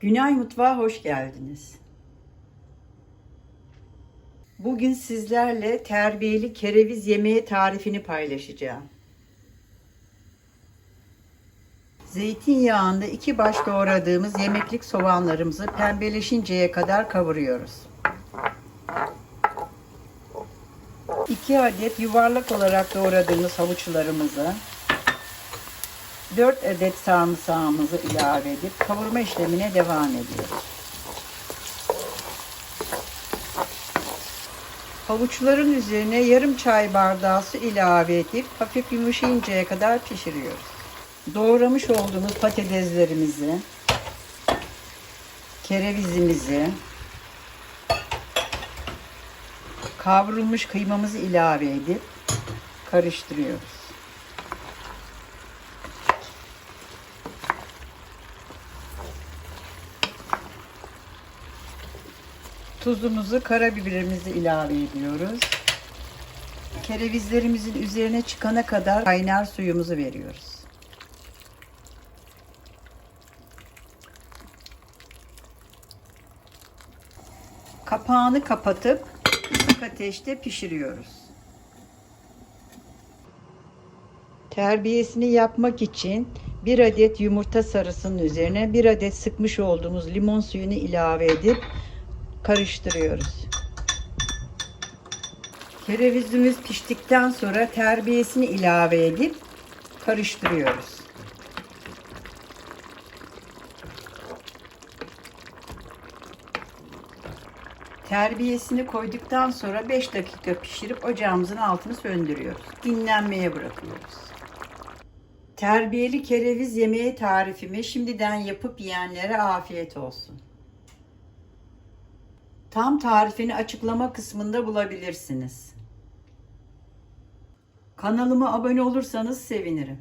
Günay Mutfağa hoş geldiniz. Bugün sizlerle terbiyeli kereviz yemeği tarifini paylaşacağım. Zeytinyağında iki baş doğradığımız yemeklik soğanlarımızı pembeleşinceye kadar kavuruyoruz. 2 adet yuvarlak olarak doğradığımız havuçlarımızı 4 adet sarımsağımızı ilave edip kavurma işlemine devam ediyoruz. Havuçların üzerine yarım çay bardağı su ilave edip hafif yumuşayıncaya kadar pişiriyoruz. Doğramış olduğumuz patateslerimizi, kerevizimizi, kavrulmuş kıymamızı ilave edip karıştırıyoruz. Tuzumuzu, karabiberimizi ilave ediyoruz. Kerevizlerimizin üzerine çıkana kadar kaynar suyumuzu veriyoruz. Kapağını kapatıp kısık ateşte pişiriyoruz. Terbiyesini yapmak için bir adet yumurta sarısının üzerine bir adet sıkmış olduğumuz limon suyunu ilave edip karıştırıyoruz. Kerevizimiz piştikten sonra terbiyesini ilave edip karıştırıyoruz. Terbiyesini koyduktan sonra 5 dakika pişirip ocağımızın altını söndürüyoruz. Dinlenmeye bırakıyoruz. Terbiyeli kereviz yemeği tarifimi şimdiden yapıp yiyenlere afiyet olsun. Tam tarifini açıklama kısmında bulabilirsiniz. Kanalıma abone olursanız sevinirim.